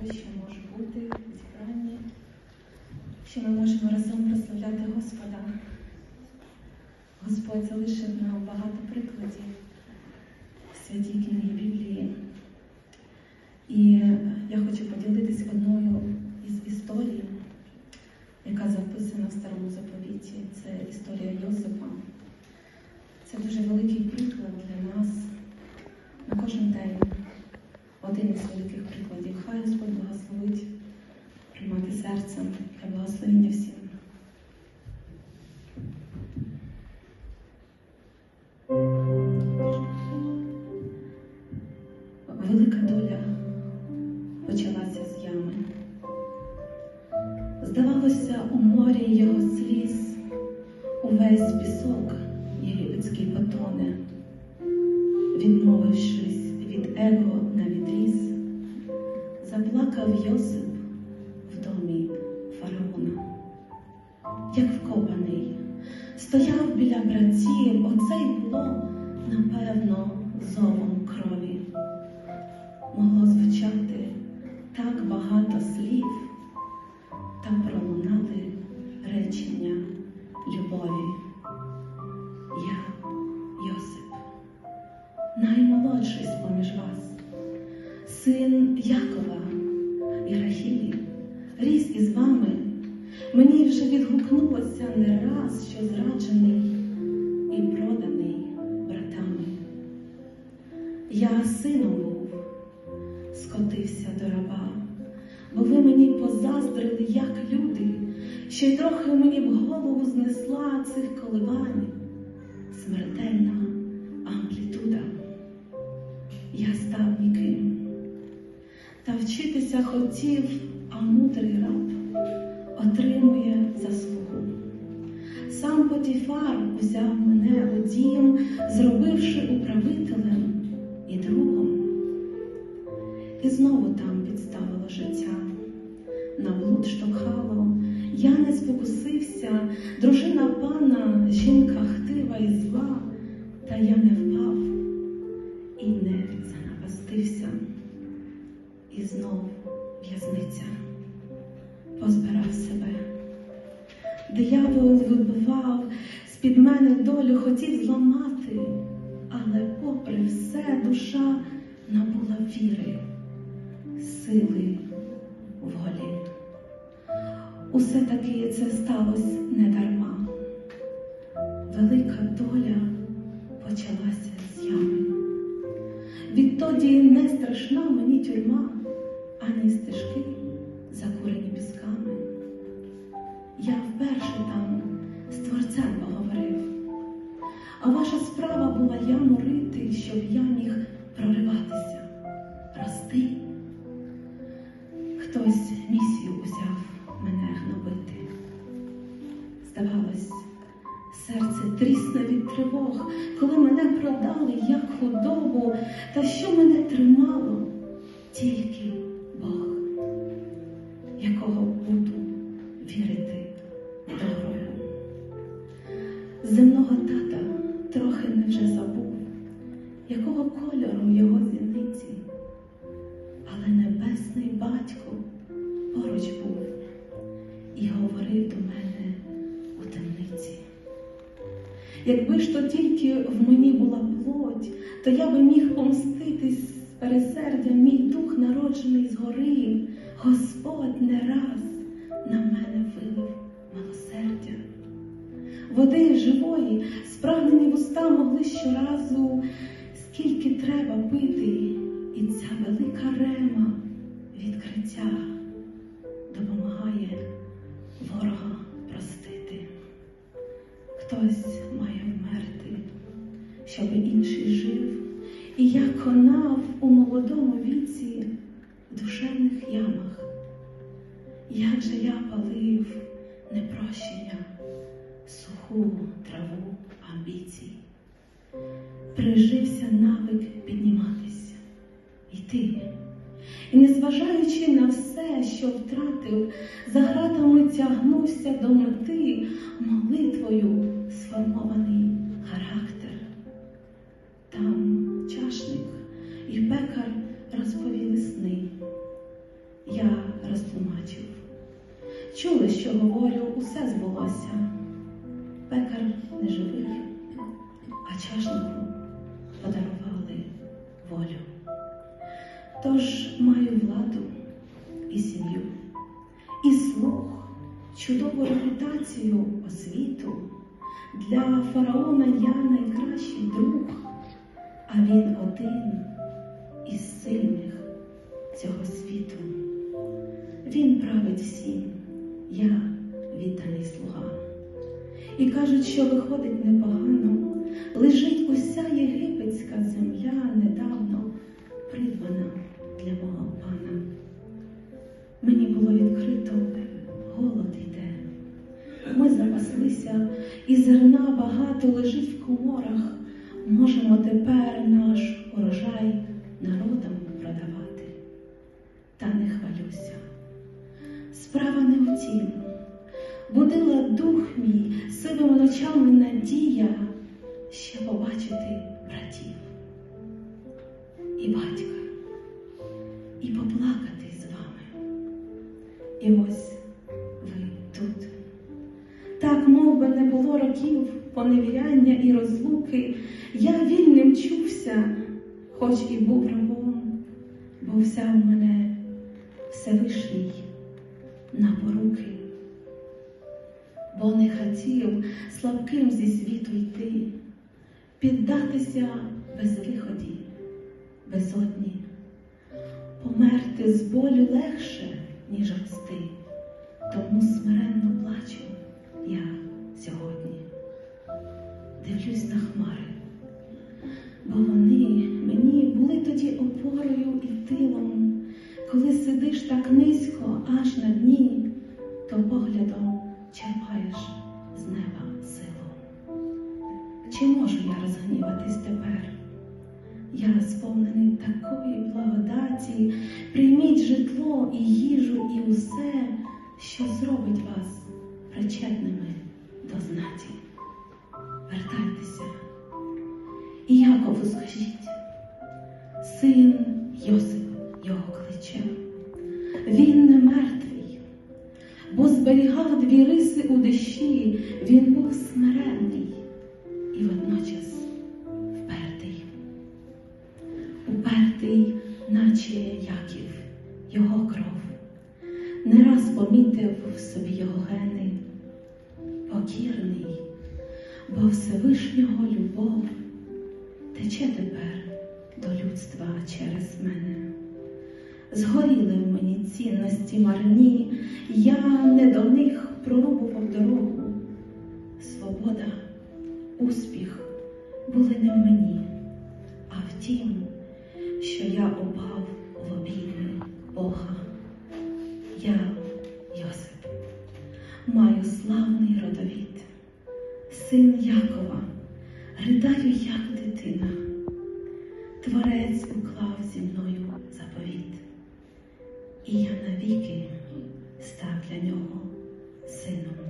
радий, що може бути в зібранні, що ми можемо разом прославляти Господа. Господь залишив нам багато прикладів в святій книги Біблії. І я хочу поділитись одною серцем для благословення всім. Велика доля почалася з ями. Здавалося, у морі його сліз увесь пісок єгипетський потоне, відмовившись від его на відріз, заплакав Йосип як вкопаний, стояв біля братів, оце й було, напевно, зовом крові. Могло звучати так багато слів та пролунали речення любові. Я, Йосип, наймолодший з-поміж вас, син Якова і Рахілі, ріс із вами. Мені вже відгукнулося не раз, що зраджений і проданий братами. Я сином був, скотився до раба, бо ви мені позаздрили, як люди, що й трохи мені в голову знесла цих коливань, смертельна амплітуда. Я став ніким, та вчитися хотів, а мудрий раб отримує заслугу. Сам Потіфар узяв мене у дім, зробивши управителем і другом. І знову там підставило життя. На блуд штовхало, я не спокусився, дружина пана, жінка хтива і зла, та я не впав і не занапастився. І знов в'язниця позбирав себе. Диявол вибивав з-під мене долю, хотів зламати, але попри все душа набула віри, сили волі. Усе таки це сталося не дарма. Велика доля почалася з ями. Відтоді не страшна щоб я міг прориватися, рости. Хтось місію узяв мене гнобити. Здавалось, серце трісне від тривог, коли мене продали як худобу, та що мене тримало, тільки Бог, якого буду вірити дорогою. Земного тата якого кольору його зіниці, але небесний батько поруч був і говорив до мене у темниці. Якби ж то тільки в мені була плоть, то я би міг помститись з пересердя, мій дух народжений згори, Господь не раз на мене вилив милосердя. Води живої, спрагнені вуста могли щоразу, скільки треба пити, і ця велика рема відкриття допомагає ворога простити. Хтось має вмерти, щоб інший жив, і я конав у молодому віці в душевних ямах. Як же я палив непрощення, суху траву амбіцій, прижився навик підніматися, йти. І, незважаючи на все, що втратив, за гратами тягнувся до мети молитвою сформований характер. Там чашник і пекар розповіли сни. Я розтлумачив. Чули, що говорю, усе збулося. Чашнику подарували волю. Тож маю владу і сім'ю, і слух, чудову репутацію, освіту. Для фараона я найкращий друг, а він один із сильних цього світу. Він править всім, я відданий слуга. І кажуть, що виходить непогано, лежить уся єгипетська земля недавно придбана для мого пана. Мені було відкрито, голод йде. Ми запаслися, і зерна багато лежить в коморах. Можемо тепер наш урожай народам продавати. Та не хвалюся. Справа не в тім. Будила дух мій сивими ночами було років поневіряння і розлуки, я вільним чувся, хоч і був рабом, бо взяв мене Всевишній на поруки, бо не хотів слабким зі світу йти, піддатися без виході, безодні, померти з болю легше, ніж рости, тому смиренно плачу я сьогодні. На хмари, бо вони мені були тоді опорою і тилом, коли сидиш так низько аж на дні, то поглядом черпаєш з неба силу. Чи можу я розгніватись тепер? Я сповнений такої благодаті, прийміть житло і їжу, і усе, що зробить вас причетними до знаті. Вертайтеся. І Якову скажіть, син Йосип його кличе. Він не мертвий, бо зберігав дві риси у душі, він був смиренний бо Всевишнього любов тече тепер до людства через мене. Згоріли в мені цінності марні, я не до них прорубував дорогу. Свобода, успіх були не в мені, а в тім, що я упав Якова, ридаю, як дитина, творець уклав зі мною заповіт, і я навіки став для нього сином.